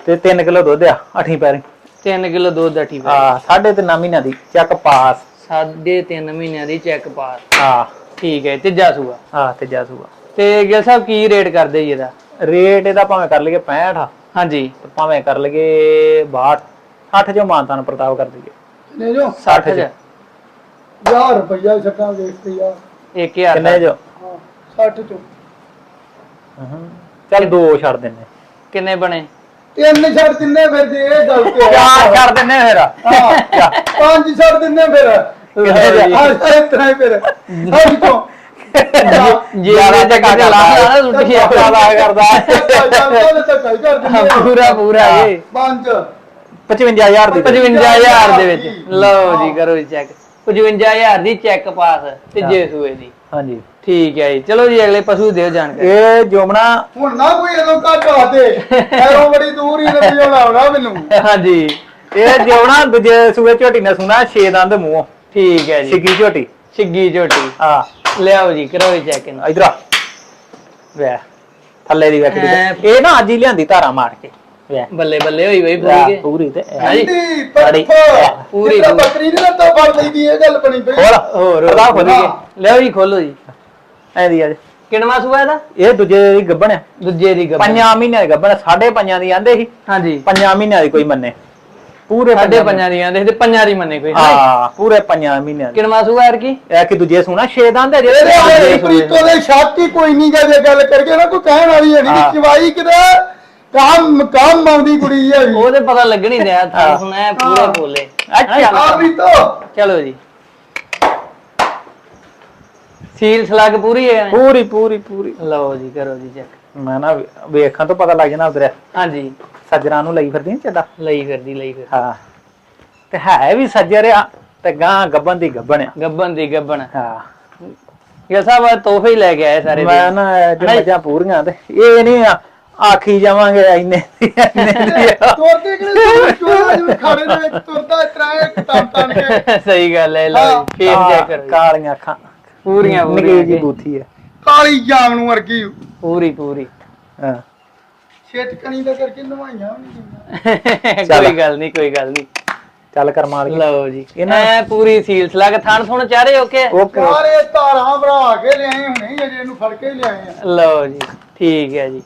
ਤੇ 3 ਕਿਲੋ ਦੁੱਧ ਆ ਅੱਠੀਂ ਪੈਰੀ। 3 ਕਿਲੋ ਦੁੱਧ ਦਾ ਠੀਕ ਆ ਸਾਢੇ ਤਿੰਨ ਮਹੀਨਿਆਂ ਦੀ ਚੱਕ ਪਾਸ। ਸਾਢੇ 3 ਮਹੀਨਿਆਂ ਦੀ ਚੈੱਕ ਪਾਸ। ਆ ਠੀਕ ਹੈ ਤੀਜਾ ਸੂਆ। ਆ ਤੇ ਜਾ ਸੂਗਾ ਤੇ ਗਿਲ ਸਾਹਿਬ ਕੀ ਰੇਟ ਕਰਦੇ ਜੀ ਇਹਦਾ? ਰੇਟ ਇਹਦਾ ਭਾਵੇਂ ਕਰ ਲਈਏ 65 ਹਾਂਜੀ। ਤੇ ਭਾਵੇਂ ਕਰ ਲਈਏ 62 60 ਜੋ ਮਾਨਤਾ ਨੂੰ ਪ੍ਰਤਾਪ ਕਰ ਦਈਏ। ਨੇ ਜੋ? 60 ਚ 1000 ਰੁਪਇਆ ਛੱਡਾਂ ਵੇਖ ਤੇ ਯਾਰ 1000 ਕਿੰਨੇ ਜੋ? ਹਾਂ 60 ਚੋਂ। ਚੱਲ ਦੋ ਛੱਡ ਦਿੰਨੇ। ਕਿੰਨੇ ਬਣੇ? ਤਿੰਨ ਛੱਡ ਦਿੰਨੇ ਫਿਰ ਜੇ ਇਹ ਗੱਲ ਤੇ। ਚਾਰ ਛੱਡ ਦਿੰਨੇ ਫਿਰ। ਹਾਂ ਪੰਜ ਛੱਡ ਦਿੰਨੇ ਫਿਰ। ਕਿੰਨੇ ਜੀ? ਹਾਂ ਇਸ ਤਰ੍ਹਾਂ ਹੀ ਫਿਰ। ਸਭ ਤੋਂ ਜੇ ਜ਼ਿਆਦਾ ਤੇ ਕਿਤੇ ਲਾ ਲਾ ਲੁੱਟੀ ਆ ਜ਼ਿਆਦਾ ਕਰਦਾ ਪੂਰਾ ਪੂਰਾ ਇਹ। ਪੰਜ। 55000 ਦੀ 55000 ਦੇ ਵਿੱਚ। ਲਓ ਜੀ ਕਰੋ ਜੀ ਚੈੱਕ 55000 ਦੀ ਚੈੱਕ ਪਾਸ ਤੀਜੇ ਸੂਏ ਦੀ। ਹਾਂਜੀ। ਠੀਕ ਹੈ ਜੀ। ਚਲੋ ਜੀ ਅਗਲੇ ਪਸ਼ੂ ਦਿਓ ਜਾਣਕਾਰੀ। ਇਹ ਜੋਮਣਾ ਹੁਣ ਨਾ ਕੋਈ ਇਹਨੂੰ ਘੱਟ ਦੇ। ਐਰੋ ਬੜੀ ਦੂਰ ਹੀ ਰਵੀਓ ਲਾਉਣਾ ਮੈਨੂੰ। ਹਾਂਜੀ। ਇਹ ਜੋਮਣਾ ਦੂਜੇ ਸੂਏ ਝੋਟੀ ਨੇ ਸੁਣਾ 6 ਦੰਦ ਮੂੰਹ। ਠੀਕ ਹੈ ਜੀ। ਸਿੱਗੀ ਝੋਟੀ। ਛਿੱਗੀ ਝੋਟੀ। ਆ ਲਿਆਓ ਜੀ ਕਰੋ ਜੀ ਚੈੱਕ ਇਹਨੂੰ ਇਧਰ ਵੇ ਥੱਲੇ ਦੀ ਵੇਖੜੀ ਐ। ਇਹ ਨਾ ਅੱਜ ਹੀ ਲਿਆਂਦੀ ਧਾਰਾ ਮਾਰ ਕੇ। ਵੇ। ਬੱਲੇ ਬੱਲੇ ਹੋਈ ਬਈ ਆ, ਪੂਰੀ ਕੇ। ਪੂਰੀ ਤੇ। ਹਾਂਜੀ। ਪੱਠ ਪੂਰੀ- ਬੱਕਰੀ ਨਹੀਂ ਲੱਤਾਂ ਫੜ ਲਈਦੀ ਇਹ ਗੱਲ ਬਣੀ ਪਈ। ਹੋਰ ਹੋਰ। ਪਤਾ ਖੁੱਲ ਹਾਂ। ਲਿਓ ਜੀ ਖੋਲੋ ਜੀ। ਐ ਦੀ ਅੱਜ ਕਿੰਨਵਾ ਸੂਆ ਇਹਦਾ? ਇਹ ਦੂਜੇ ਦੀ ਗੱਬਣ ਆ। ਦੂਜੇ ਦੀ ਗੱਬਣ ਪੰਜਾਂ ਮਹੀਨਿਆਂ ਦੀ ਗੱਬਣ ਸਾਢੇ ਪੰਜਾਂ ਦੀ ਆਂਦੇ ਸੀ। ਹਾਂਜੀ। ਪੰਜਾਂ ਮਹੀਨਿਆਂ ਦੀ ਕੋਈ ਮੰਨੇ। ਪੂਰੇ ਸਾਡੇ ਪੰਜਾਂ ਦੀਆਂ ਦੇ ਤੇ ਪੰਜਾਂ ਦੀ ਮੰਨੇ ਕੋਈ ਹਾਂ ਪੂਰੇ ਪੰਜਾਂ ਮਹੀਨਿਆਂ ਦੀ। ਕਿੰਨਵਾ ਸੂਆ ਯਾਰ ਕੀ ਇਹ ਕਿ ਦੂਜੇ ਸੁਣਾ ਛੇ ਦੰਦ ਹੈ ਜਿਹੜੇ ਪ੍ਰੀਤੋ ਦੇ ਸ਼ਾਤੀ ਕੋਈ ਨਹੀਂ ਗਾ ਜੇ ਗੱਲ ਕਰਕੇ ਨਾ ਕੋਈ ਕਹਿਣ ਵਾਲੀ ਹੈ। ਨਹੀਂ ਚਵਾਈ ਕਿਤੇ ਕੰਮ ਕੰਮ ਆਉਂਦੀ ਕੁੜੀ ਹੈ ਵੀ ਉਹਦੇ ਪਤਾ ਲੱਗਣ ਦਿਆ। ਹੁਣ ਐ ਪੂਰੇ। ਬੋਲੇ। ਅੱਛਾ। ਆ ਪ੍ਰੀਤੋ ਚਲੋ ਜੀ। ਸੀਲ ਸਲੱਗ ਪੂਰੀ ਹੈ? ਪੂਰੀ ਪੂਰੀ ਪੂਰੀ। ਲਓ ਜੀ ਕਰੋ ਜੀ ਚੈੱਕ। ਮੈਂ ਨਾ ਵੇਖਾਂ ਤੋਂ ਪਤਾ ਲੱਗ ਜਾਣਾ ਉਧਰ ਹਾਂਜੀ ਸੱਜਣਾ ਨੂੰ ਲਈ ਫਿਰਦੀ ਨੀ ਚੱਡਾ ਲਈ ਫਿਰਦੀ ਲਈ ਫਿਰ ਹਾਂ ਤੇ ਹੈ ਵੀ ਸੱਜਰ ਆ ਤੇ ਗਾਂ ਗੱਬਨ ਦੀ ਗੱਬਣ ਆ ਗੱਬਨ ਦੀ ਗੱਬਨ ਹਾਂ ਇਹ ਸਭ ਤੋਹਫੇ ਹੀ ਲੈ ਕੇ ਆਏ ਸਾਰੇ ਮੈਂ। ਨਾ ਜੇ ਨਹੀਂ। ਮੱਝਾਂ ਪੂਰੀਆਂ ਤੇ ਇਹ ਨਹੀਂ ਆ ਆਖੀ ਜਾਵਾਂਗੇ ਇੰਨੇ ਦੀ, ਇੰਨੇ ਦੀ ਆ। ਤੁਰਦੇ ਕਿਹੜੇ ਚੋਰਾ ਜਿਵੇਂ ਖਾੜੇ ਦੇ ਵਿੱਚ ਤੁਰਦਾ ਇਤਰਾ ਇੱਕ ਤਨ ਤਨ ਕੇ ਸਹੀ ਗੱਲ ਹੈ ਲਓ। ਜੀ ਫੇਰ ਚੈੱਕ ਕਰੋ ਜੀ। ਕਾਲੀਆਂ ਅੱਖਾਂ ਪੂਰੀਆਂ ਨਿੱਕੀ ਪੂਰੀਆਂ ਜੀ ਜੀ। ਬੂਥੀ ਆ ਕਾਲੀ ਜਾਮ ਨੂੰ ਵਰਗੀ। ਪੂਰੀ ਪੂਰੀ। ਹਾਂ। ਛੇਟਕਣੀ ਦਾ ਕਰਕੇ ਨਵਾਈਆਂ ਵੀ ਨਹੀਂ। ਕੋਈ ਗੱਲ ਨਹੀਂ ਕੋਈ ਗੱਲ ਨਹੀਂ। ਚੱਲ ਵਾਲੀ ਲਓ ਜੀ। ਇਹਨਾਂ- ਪੂਰੀ ਸੀਲ ਸਲੱਗ ਥਣ ਥੁਣ ਚਾਰੇ ਓਕੇ? ਓਕੇ। ਸਾਰੇ ਧਾਰਾਂ ਭਰਾ ਕੇ ਲਿਆਏ ਹੁਣੇ ਹੀ ਅਜੇ ਇਹਨੂੰ ਫੜ ਕੇ ਹੀ ਲਿਆਏ ਆ। ਲਓ ਜੀ ਠੀਕ ਹੈ ਜੀ।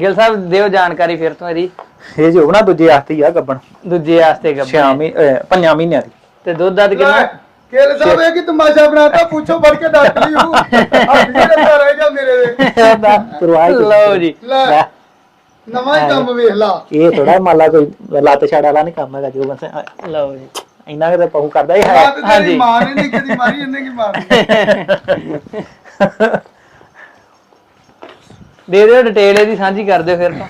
ਗਿਲ ਸਾਹਿਬ ਦਿਓ ਜਾਣਕਾਰੀ ਫਿਰ ਤੋਂ ਇਹਦੀ। ਇਹ ਜੋ ਨਾ ਦੂਜੇ ਆਸਤੀ ਆ ਗੱਬਣ। ਦੂਜੇ ਵਾਸਤੇ ਛੇ ਗੱਬਨ ਮਹੀਨੇ ਅਹ, ਪੰਜਾਂ ਮਹੀਨਿਆਂ ਦੀ। ਤੇ ਦੁੱਧ ਦੱਧ ਲੈ, ਕਿੰਨਾ ਕੇਲ ਸਾਹਿਬ ਇਹ ਕਿ ਤਮਾਸ਼ਾ ਬਣਾਤਾ? ਪੁੱਛੋ ਫੜ ਕੇ ਦੱਸ ਲਈ ਹੂੰ ਹੱਥ ਜਿਹੜਾ ਰਹਿ ਗਿਆ ਮੇਰੇ ਦੇ। ਪਰਵਾਹ ਹੀ ਕੋਈ ਲਓ ਜੀ। ਲੈ ਲੈ, ਨਵਾਂ ਹੀ ਕੰਮ ਵੇਖ ਲਾ। ਇਹ ਥੋੜਾ ਮਾਲਾ ਕੋਈ ਲੱਤ ਛੜ ਵਾਲਾ ਨਹੀਂ ਕੰਮ ਹੈਗਾ ਜੋ ਬਸ ਲਓ ਜੀ। ਇੰਨਾ ਕਿ ਤਾਂ ਪਹੂ ਕਰਦਾ ਹੀ ਹੈ। ਮਾਂ ਤੇ ਹਾਂਜੀ। ਤੇਰੀ ਮਾਂ ਨੇ ਨਹੀਂ ਕਦੀ ਮਾਰੀ ਇਹਨੇ ਕੀ ਮਾਰਨੀ ਦੇ ਦਿਓ ਡਿਟੇਲ ਇਹਦੀ ਸਾਂਝੀ ਕਰ ਦਿਓ ਫਿਰ ਤੋਂ।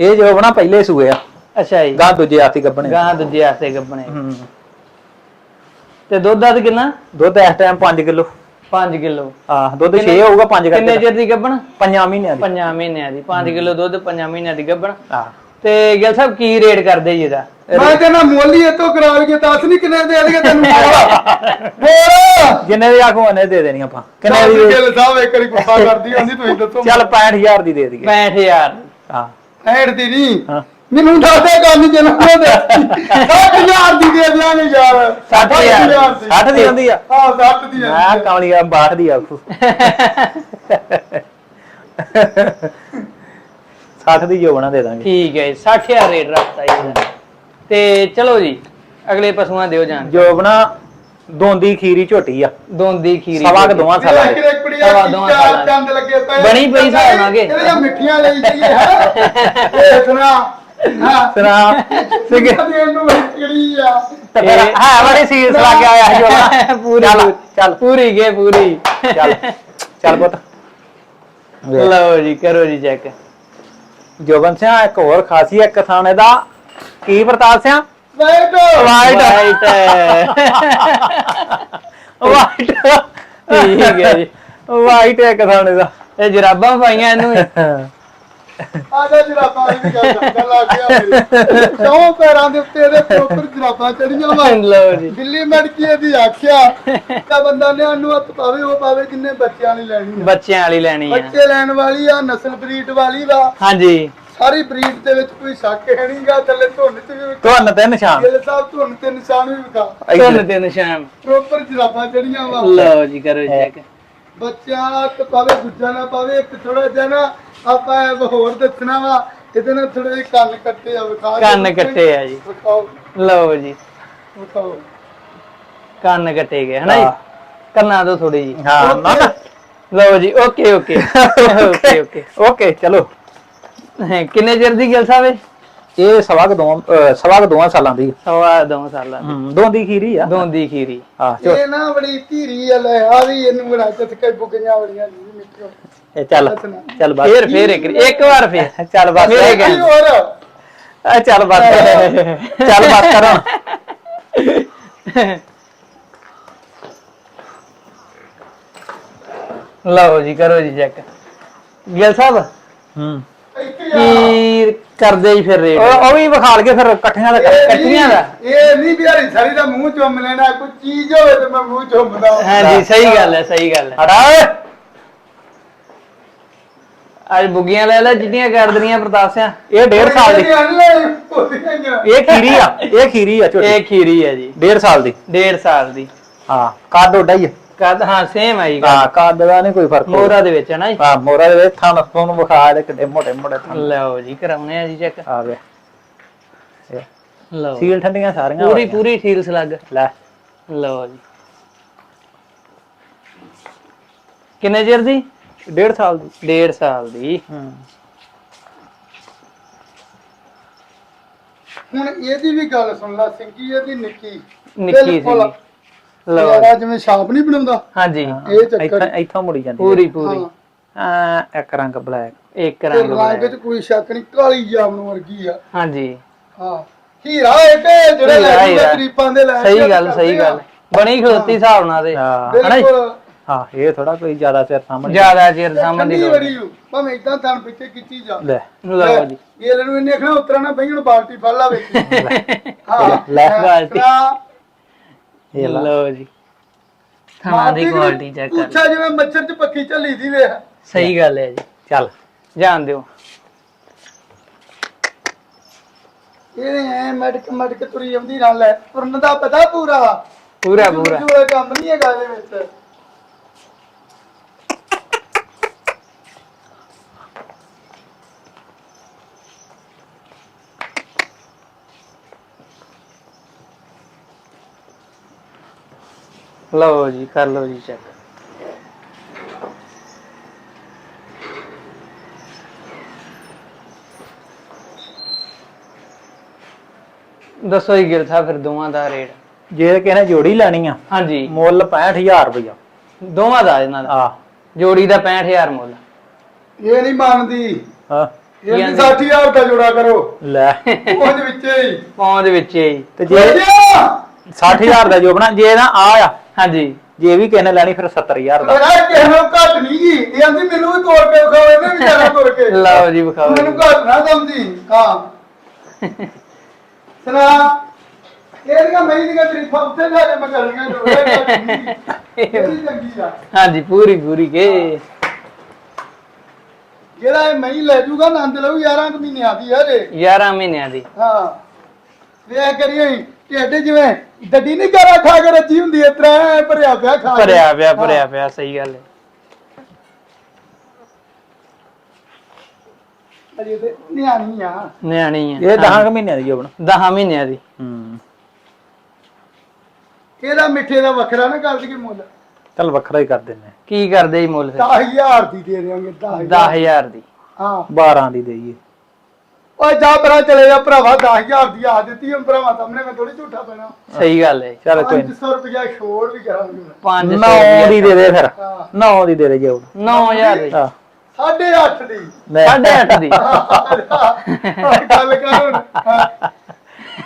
ਇਹ ਜੋ ਬਣਾ ਪਹਿਲੇ ਸੂਏ ਆ। ਅੱਛਾ ਜੀ। ਗਾਂ ਦੂਜੇ ਆਸਤੀ ਗੱਬਣੇ। ਗਾਂ ਦੂਜੇ ਵਾਸਤੇ ਗੱਬਣੇ। ਹੂੰ। ਤੇ ਦੁੱਧ ਦੱਧ ਕਿੰਨਾ? ਦੁੱਧ ਇਸ ਟਾਈਮ 5 ਕਿਲੋ। 5 ਕਿਲੋ। ਹਾਂ ਦੁੱਧ 6 ਹੋਊਗਾ 5 ਕਿੰਨੇ ਕਰਕੇ ਚਿਰ ਦੀ ਗੱਬਣ ਪੰਜਾਂ ਮਹੀਨਿਆਂ ਦੀ। ਪੰਜਾਂ ਮਹੀਨਿਆਂ ਦੀ। 5 ਕਿਲੋ ਦੁੱਧ ਪੰਜਾਂ ਮਹੀਨਿਆਂ ਦੀ ਗੱਬਣ ਹਾਂ ਤੇ ਗਿਲ ਸਾਹਿਬ ਕੀ ਰੇਟ ਕਰਦੇ ਜੀ ਇਹਦਾ? ਮੈਂ ਕਹਿੰਦਾ ਮੋਲੀ ਇਤੋਂ ਕਰਾ ਲਈਏ ਦੱਸ ਨਹੀਂ ਕਿੰਨੇ ਦੇ ਦੇਗੇ ਤੈਨੂੰ ਬੋਲ। ਜਿੰਨੇ ਦੀ ਆਖੋ ਉਹਨੇ ਦੇ ਦੇਣੀ ਆਪਾਂ। ਕਿੰਨੇ ਕਿੰਨੇ ਦੀ ਗਿਲ ਸਾਹਿਬ ਇੱਕ ਵਾਰੀ ਗੁੱਸਾ ਕਰਦੀ ਹੁੰਦੀ ਤੁਸੀਂ ਦੱਸੋ। ਚੱਲ 65000 ਦੀ ਦੇ ਦਈਏ। 65000 ਹਾਂ ਐਡ ਦੀ ਨਹੀਂ ਹਾਂ। ਮੈਨੂੰ ਦੱਸਦੇ ਕੰਮ ਜਨਮ ਦੇ 60000 ਦੀ ਦੇ ਦਿਆਂਗੇ ਯਾਰ। 60,000 ਦੀ। 60 ਦੀ। ਹੁੰਦੀ ਆ? ਹਾਂ 60 ਦੀ ਮੈਂ ਆ। ਆ 62 ਦੀ ਆਖੂ। 60 ਦੀ ਜੋਬਣਾ ਦੇ ਦਾਂਗੇ। ਠੀਕ ਹੈ ਜੀ 60000 ਰੇਟ ਰੱਖਤਾ ਜੀ ਇਹਦਾ। ਤੇ ਚਲੋ ਜੀ ਅਗਲੇ ਪਸ਼ੂਆਂ ਦਿਓ ਜਾਣ ਜੋਬਣਾ ਦੋਂਦੀ ਖੀਰੀ ਝੋਟੀ ਆ। ਦੋਂਦੀ ਖੀਰੀ ਸਵਾ ਦੋਵਾਂ ਸਾਲਾਂ ਦੀ। ਸਵਾ ਦੋਵਾਂ ਚਾਰ ਸਾਲਾਂ ਦੀ। ਚੰਦ ਲੱਗੇ ਪਏ ਬਣੀ ਪਈ ਕਿ। ਇਹਦੀਆਂ ਮਿੱਠੀਆਂ ਲਈ ਜਾਈਏ ਹੈ ਇਹ ਸੁਣਾ ਹਾਂ ਸੁਣਾ ਸਿਗੇ ਦੇਣ ਨੂੰ ਬੜੀ ਆ ਤੇ ਫਿਰ ਹੈ ਵਾਲੀ ਸੀਸ ਲਾ ਕੇ ਆਇਆ ਸੀ ਜੋਬਣਾ ਪੂਰੀ ਚੱਲ ਚੱਲ ਪੂਰੀ ਕੇ ਪੂਰੀ ਚੱਲ ਚੱਲ ਪੁੱਤ ਲਓ ਜੀ ਕਰੋ ਜੀ ਚੈੱਕ ਜੋਬਨ ਸਿੰਘ ਇੱਕ ਹੋਰ ਖਾਸੀ ਹੈ ਥਾਣੇ ਦਾ ਕੀ Pratap Singh wait white white white ਠੀਕ ਹੈ ਜੀ ਵਾਈਟ ਹੈ ਥਾਣੇ ਦਾ ਇਹ ਜਰਾਬਾਂ ਪਾਈਆਂ ਇਹਨੂੰ ਹੀ। ਆਦਾ ਜਰਾਬਾਂ ਦੀ ਗੱਲ ਚੱਲ ਆ ਗਿਆ ਮੇਰੇ। ਕਿਉਂ ਪੈਰਾਂ ਦੇ ਉੱਤੇ ਇਹਦੇ ਪ੍ਰੋਪਰ ਜਰਾਬਾਂ ਚੜੀਆਂ ਵਾ? ਲਓ ਜੀ। ਦਿੱਲੀ ਮੈਡਕੀ ਦੀ ਆਖਿਆ। ਤਾਂ ਬੰਦਾ ਨੇ ਉਹਨੂੰ ਹੱਥ ਪਾਵੇ ਉਹ ਪਾਵੇ ਜਿੰਨੇ ਬੱਚਿਆਂ ਲਈ ਲੈਣੀ ਆ। ਬੱਚਿਆਂ ਵਾਲੀ ਲੈਣੀ ਆ। ਬੱਚੇ ਲੈਣ ਵਾਲੀ ਆ ਨਸਲ ਬਰੀਡ ਵਾਲੀ ਵਾ। ਹਾਂਜੀ। ਸਾਰੀ ਬਰੀਡ ਦੇ ਵਿੱਚ ਕੋਈ ਸ਼ੱਕ ਹੈ ਨਹੀਂਗਾ ਥੱਲੇ ਧੁੰਨ ਤੇ ਵੀ ਤੁਹਾਨੂੰ ਤੇ ਨਿਸ਼ਾਨ। ਗਿੱਲ ਸਾਹਿਬ ਧੁੰਨ ਤੇ ਨਿਸ਼ਾਨ ਵੀ ਵਿਖਾ। ਧੁੰਨ ਤੇ ਨਿਸ਼ਾਨ। ਪ੍ਰੋਪਰ ਜਰਾਬਾਂ ਚੜੀਆਂ ਵਾ। ਲਓ ਜੀ ਕਰੋ ਚੈੱਕ ਬੱਚਿਆਂ ਦਾ ਤੇ ਪਾਵੇ ਦੂਜਾ ਨਾ ਪਾਵੇ ਇੱਕ ਥੋੜਾ ਜਿਹਾ ਨਾ ਆਪਾਂ ਇਹ ਹੋਰ ਦੱਸਣਾ ਵਾ ਇਹਦੇ ਨਾਲ ਥੋੜੇ ਜਿਹੇ ਕੰਨ ਕੱਟੇ ਆ ਵਿਖਾ ਦਿਓ। ਕੰਨ ਕੱਟੇ ਆ ਜੀ। ਵਿਖਾਓ। ਲਓ ਜੀ। ਵਿਖਾਓ। ਕੰਨ ਕੱਟੇ ਗਏ ਹਨਾ ਜੀ? ਹਾਂ। ਕੰਨਾਂ ਤੋਂ ਥੋੜੀ ਜੀ ਹਾਂ ਨਾ ਨਾ। ਲਓ ਜੀ okay okay. Okay. Okay okay. ਚਲੋ। ਕਿੰਨੇ ਚਿਰ ਦੀ ਗੱਲ ਸਾਹਿਬ ਇਹ? ਸਵਾ ਕੁ ਦੋ ਅਹ ਸਵਾ ਕੁ ਦੋਵਾਂ ਸਾਲਾਂ ਦੀ। ਸਵਾ ਦੋ ਸਾਲਾਂ ਦੀ। ਹੂੰ ਦੋਂਦੀ ਖੀਰੀ ਆ। ਦੋਂਦੀ ਖੀਰੀ। ਹਾਂ ਚਲੋ। ਇਹ ਨਾ ਬੜੀ ਧੀਰੀ ਆ ਲੈ ਆ ਵੀ ਇਹਨੂੰ ਬੜਾ ਚਤਕੇ ਬੁਗੀਆਂ ਵਾਲੀਆਂ ਨਹੀਂ ਮਿੱਠੀਆਂ ਇਹ ਚੱਲ। ਚੱਲ ਬਸ ਫੇਰ ਫੇਰ ਇੱਕ ਇੱਕ ਵਾਰ ਫੇਰ। ਚੱਲ ਬਸ ਮੇਰੇ ਕੀ ਹੋਰ। ਇਹ ਚੱਲ ਬਸ ਚੱਲ। ਬਸ ਕਰ। ਹੁਣ ਲਓ ਜੀ ਕਰੋ ਜੀ ਚੈੱਕ ਗਿਲ ਸਾਹਿਬ? ਹੂੰ। ਆ ਕੀ ਕਰਦੇ ਜੀ ਫਿਰ ਰੇਟ? ਉਹ ਉਹ ਵੀ ਵਿਖਾ ਲਗੇ ਫਿਰ ਇਕੱਠਿਆਂ ਦਾ ਕਰ ਕੱਟੀਆਂ ਦਾ? ਇਹ ਨਹੀਂ ਬਿਹਾਰੀ ਸਾਰੀ ਦਾ ਮੂੰਹ ਚੁੰਮ ਲੈਣਾ ਕੋਈ ਚੀਜ਼ ਹੋਵੇ ਤੇ ਮੈਂ ਮੂੰਹ ਚੁੰਮਦਾ। ਹਾਂਜੀ ਸਹੀ ਗੱਲ ਹੈ ਸਹੀ ਗੱਲ ਹੈ। ਹਟਾ ਓਏ। ਅੱਜ ਬੁੱਗੀਆਂ ਲੈ ਲੈ ਜਿੱਡੀਆਂ ਕਰ ਦਣੀਆਂ ਪ੍ਰਤਾਸਿਆਂ ਇਹ 1.5 ਸਾਲ ਦੀ। ਇਹ ਖੀਰੀ ਆ ਇਹ ਖੀਰੀ ਆ ਛੋਟੀ ਇਹ ਖੀਰੀ ਹੈ ਜੀ। 1.5 ਸਾਲ ਦੀ। 1.5 ਸਾਲ ਦੀ। ਹਾਂ ਕੱਦ ਹੀ ਆ। ਕੱਦ ਹਾਂ ਸੇਮ ਆਈ ਹਾਂ ਕੱਦ। ਦਾ ਨਹੀਂ ਕੋਈ ਫ਼ਰਕ। ਮੋਰਾ ਦੇ ਵਿੱਚ ਹੈ ਨਾ ਜੀ। ਹਾਂ ਮੋਰਾ ਦੇ ਵਿੱਚ ਥਣ ਤੁਹਾਨੂੰ ਵਿਖਾ ਦੇ ਕਿੱਡੇ ਮੋਟੇ ਮੋਟੇ ਥਣ। ਲਓ ਜੀ ਕਰਾਉਣੇ ਆ ਜੀ ਚੈੱਕ ਆ ਇਹ ਲਓ। ਸੀਲ ਠੰਡੀਆਂ ਸਾਰੀਆਂ ਪੂਰੀ ਪੂਰੀ ਸੀਲ ਸਲੱਗ। ਲੈ। ਲਓ ਜੀ। ਕਿੰਨੇ ਚਿਰ ਦੀ? 1.5 ਸਾਲ ਦੀ 1.5 ਸਾਲ ਦੀ। ਹੂੰ। ਹੁਣ ਇਹਦੀ ਵੀ ਗੱਲ ਸੁਣ ਲੈ ਸਿੰਗੀ ਇਹਦੀ ਨਿੱਕੀ। ਨਿੱਕੀ ਬਿਲਕੁਲ। ਸੀ। ਲਓ। ਯਾਰਾ ਜਿਵੇਂ ਛਾਪ ਨਹੀਂ ਬਣਾਉਂਦਾ। ਹਾਂਜੀ। ਇਹ ਚੱਕਰ। ਇੱਥੋਂ ਇੱਥੋਂ ਮੁੜੀ ਜਾਂਦੀ ਪੂਰੀ ਪੂਰੀ। ਹਾਂ। ਇੱਕ ਰੰਗ ਬਲੈਕ ਇੱਕ ਤੇ ਰੰਗ ਰੰਗ ਬਣਾਇਆ। ਚ ਕੋਈ ਸ਼ੱਕ ਨਹੀਂ ਕਾਲੀ ਜਾਮਨ ਵਰਗੀ ਆ। ਹਾਂਜੀ। ਹਾਂ। ਹੀਰਾ ਇਹ ਤੇ ਜਿਹੜੇ ਹੀਰਾ, ਲੈ ਹੀਰਾ। ਦੇ ਲੈ ਸਹੀ ਗੱਲ ਸਹੀ। ਗੱਲ। ਬਣੀ ਖਲੋਤੀ ਹਿਸਾਬ ਨਾਲ ਦੇ ਹਾਂ। ਹਨਾ ਜੀ? ਬਿਲਕੁਲ। ਹਾਂ ਇਹ ਥੋੜਾ ਕੋਈ ਜ਼ਿਆਦਾ ਚਿਰ ਸਾਹਮਣੇ ਜ਼ਿਆਦਾ ਚਿਰ ਸਾਂਭਣ ਦੀ ਠੰਡੀ ਲੋੜ ਭਾਵੇਂ ਇਦਾਂ ਥਣ ਪਿੱਛੇ ਕੀਤੀ ਜਾ। ਲੈ। ਲਓ ਜੀ। ਇਹ ਨੂੰ ਇਹਨੇ ਆਖਣਾ ਉਤਰਨਾ ਪਈ ਹੁਣ ਬਾਲਟੀ ਫੜ ਲਾ ਵੇਖੀ ਹਾਂ ਲੈ ਬਾਲਟੀ। ਨਾ, ਇਹ ਲਾ। ਲਓ ਜੀ। ਥਾਣਾ ਦੀ ਮਾਰਦੀ ਕੁਆਲਿਟੀ ਚੈੱਕ ਕਰ। ਪੁੱਛਾ ਜਿਵੇਂ ਮੱਛਰ ਚ ਪੱਖੀ ਝੱਲੀ ਦੀ ਵੇਖ। ਸਹੀ ਗੱਲ ਹੈ ਜੀ। ਚੱਲ ਜਾਣ ਦਿਓ। ਇਹ ਐ ਮਟਕ ਮਟਕ ਤੁਰੀ ਆਉਂਦੀ ਨਾਲ ਲੈ। ਤੁਰਨ ਦਾ ਪਤਾ ਪੂਰਾ। ਪੂਰਾ ਪੂਰਾ। ਜੂਆ ਕੰਮ ਨਹੀਂ ਹੈਗਾ ਇਹਦੇ ਵਿੱਚ। ਲਓ ਜੀ ਕਰ ਲਓ ਜੀ ਚੈੱਕ ਦੱਸੋ ਜੀ ਗਿਰ ਸਾਹਿਬ ਫਿਰ ਦੋਵਾਂ ਦਾ ਰੇਟ। ਜੇ ਕਿਸੇ ਨੇ ਜੋੜੀ ਲੈਣੀ ਆ ਹਾਂਜੀ। ਮੁੱਲ 65000 ਰੁਪਇਆ। ਦੋਵਾਂ ਦਾ ਇਹਨਾਂ ਦਾ? ਆ ਜੋੜੀ ਦਾ 65000 ਮੁੱਲ। ਇਹ ਨਹੀਂ ਮੰਨਦੀ। ਹਾਂ। ਇਹ ਵੀ 60000 ਦਾ ਜੋੜਾ ਕਰੋ। ਲੈ। ਉਹਦੇ ਵਿੱਚ ਹੀ। ਪੌਂਦ ਵਿੱਚ ਹੀ। ਤੇ ਜੇ 60000 ਦਾ ਜੋ ਬਣਾ ਜੇ ਨਾ ਆ ਆ। ਹਾਂਜੀ ਜੇ ਵੀ ਕਿਸੇ ਨੇ ਲੈਣੀ ਫਿਰ 70000 ਦਾ। ਮੇਰਾ ਕਿਸੇ ਨੂੰ ਘੱਟ ਨਹੀਂ ਇਹ ਆਂਦੀ ਮੈਨੂੰ ਵੀ ਤੋੜ ਕੇ ਵਿਖਾਓ ਇਹਨੇ ਵਿਚਾਰਾ ਤੋੜ ਕੇ। ਲਓ ਜੀ ਵਿਖਾਓ ਮੈਨੂੰ ਘੱਟ ਨਾ ਸਮਝੀ। ਹਾਂ। ਸੁਣਾ ਇਹਦੀਆਂ ਮੈਂ ਦੀਆਂ ਤਰੀਫਾਂ ਉੱਤੇ ਜਾ ਕੇ ਮੈਂ ਕਰਨੀਆਂ ਜੋੜੇ ਘੱਟ ਨਹੀਂ ਇਹ ਵੀ ਚੰਗੀ ਆ। ਹਾਂਜੀ ਪੂਰੀ ਪੂਰੀ ਕੇ। ਜਿਹੜਾ ਇਹ ਮਹੀਂ ਲੈ ਜੂਗਾ ਨੰਦ ਲਊ 11 ਕੁ ਮਹੀਨਿਆਂ ਦੀ ਜੇ 11 ਮਹੀਨਿਆਂ ਦੀ। ਹਾਂ। ਵੇਖ ਢਿੱਡ ਜਿਵੇਂ ਡੱਡੀ ਨਹੀਂ ਕਰਾ ਖਾ ਕੇ ਰੱਜੀ ਹੁੰਦੀ ਐਂ ਭਰਿਆ ਪਿਆ ਖਾ ਕੇ। ਭਰਿਆ ਪਿਆ ਭਰਿਆ ਪਿਆ ਸਹੀ ਗੱਲ ਹੈ ਅਜੇ ਤੇ ਨਿਆਣੀ ਆ। ਨਿਆਣੀ ਹੈ ਇਹ 10 ਮਹੀਨਿਆਂ ਦੀ ਜੋਬਣ 10 ਮਹੀਨਿਆਂ ਦੀ। ਹੂੰ। ਇਹਦਾ ਮਿੱਠੇ ਦਾ ਵੱਖਰਾ ਨਾ ਕਰ ਦਈਏ ਮੁੱਲ। ਚੱਲ ਵੱਖਰਾ ਹੀ ਕਰ ਦਿੰਨੇ ਕੀ ਕਰਦੇ ਜੀ ਮੁੱਲ ਫਿਰ? 10000 ਦੀ ਦੇ ਦੇਵਾਂਗੇ 10000 10000 ਦੀ। ਹਾਂ। 12 ਦੀ ਦੇਈਏ। ਓਏ ਜਾ ਪਰਾਂ ਚਲੇ ਜਾ ਭਰਾਵਾ 10000 ਦੀ ਆ ਦਿੱਤੀ ਹੁਣ ਭਰਾਵਾ ਸਾਹਮਣੇ ਮੈਂ ਥੋੜੀ ਝੂਠਾ ਪੈਣਾ। ਸਹੀ ਗੱਲ ਹੈ ਚੱਲ ਕੋਈ 500 ਰੁਪਇਆ ਛੋੜ ਵੀ ਕਰਾਂਗੇ ਮੈਂ। 500 9 ਦੀ ਦੇ ਦੇ ਫਿਰ। ਹਾਂ। 9 ਦੀ ਦੇ ਦੇ ਜੋਬ 9000 ਦੀ। ਹਾਂ। ਸਾਢੇ ਅੱਠ ਦੀ। ਲੈ। 8.5 ਦੀ। ਗੱਲ ਕਰ ਹੁਣ।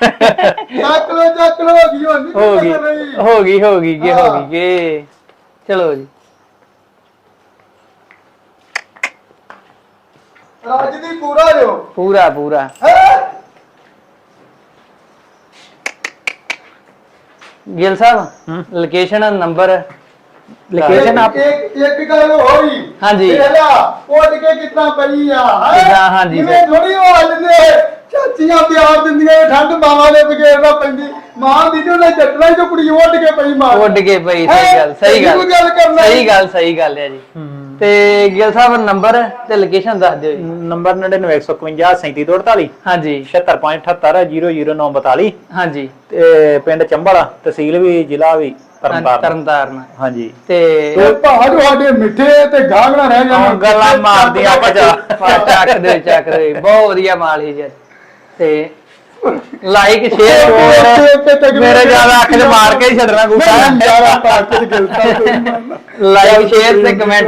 ਚੱਕ ਲੋ ਚੱਕ ਲੋ ਹੋ ਗਈ ਹੋ ਗਈ। ਹੋ ਗਈ ਹੋ ਗਈ ਕੀ ਹੋ ਹਾਂ। ਗਈ ਕੀ ਚਲੋ ਜੀ। ਰੱਜ ਦੀ ਪੂਰਾ ਜੋ ਪੂਰਾ ਪੂਰਾ। ਹੈ? Gill Sahib location number location ਆਪ ਇੱਕ ਇੱਕ ਗੱਲ ਹੋਈ। ਹਾਂਜੀ। ਇਹਦਾ ਉੱਡ ਕੇ ਕਿਤਨਾ ਪਈ ਆ ਹੈਂ? ਹਾਂਜੀ। ਜਿਵੇਂ ਥੋੜੀ ਉਹ ਆ ਜਾਂਦੇ ਚਾਚੀਆਂ ਪਿਆਰ ਦਿੰਦੀਆਂ ਠੰਡ ਮਾਵਾਂ ਦੇ ਬਗੈਰ ਨਾ ਪੈਂਦੀ। ਮਾਂ ਦੀ ਜੋ ਨੇ ਚੱਟਣਾ ਜੋ ਕੁੜੀ ਉੱਡ ਕੇ ਪਈ ਮਾਂ ਉੱਡ ਕੇ ਪਈ ਸਹੀ? ਗੱਲ ਸਹੀ ਗੱਲ। ਸਹੀ ਗੱਲ ਸਹੀ ਗੱਲ ਹੈ ਜੀ। ਹੂੰ। ਤੇ ਗਿਲ ਸਾਹਿਬ ਨੰਬਰ ਤੇ ਲੋਕੇਸ਼ਨ ਦੱਸ ਦਿਓ ਜੀ। ਨੰਬਰ 9951 3748 ਹਾਂਜੀ। 76578 00942 ਹਾਂਜੀ। ਤੇ ਪਿੰਡ ਚੰਬਲ ਤਹਿਸੀਲ ਵੀ ਜ਼ਿਲ੍ਹਾ ਵੀ ਤਰਨਤਾਰਨ। ਤਰਨਤਾਰਨ। ਹਾਂਜੀ। ਤੇ ਤੇ ਪਹਾੜ ਸਾਡੇ ਮਿੱਠੇ ਤੇ ਗਾਗਣਾ ਰਹਿ ਹਾਂ, ਜਾਣ ਗੱਲਾਂ ਮਾਰਦੀਆਂ ਭਜਾ। ਚੱਕ ਦੇ ਚੱਕ ਦੇ ਬਹੁਤ ਵਧੀਆ ਮਾਲ ਹੀ ਜੀ। ਤੇ ਲਾਈਕ ਸ਼ੇਅਰ ਮੇਰੇ ਜ਼ਿਆਦਾ ਅੱਖ 'ਚ ਮਾਰ ਕੇ ਹੀ ਛੱਡਣਾ ਗੁੱਸਾ ਯਾਰਾ ਪਾਕੇ ਗਿਲਤਾ ਕੋਈ ਮਾਰਨਾ ਲਾਈਕ ਸ਼ੇਅਰ ਤੇ ਕਮੈਂਟ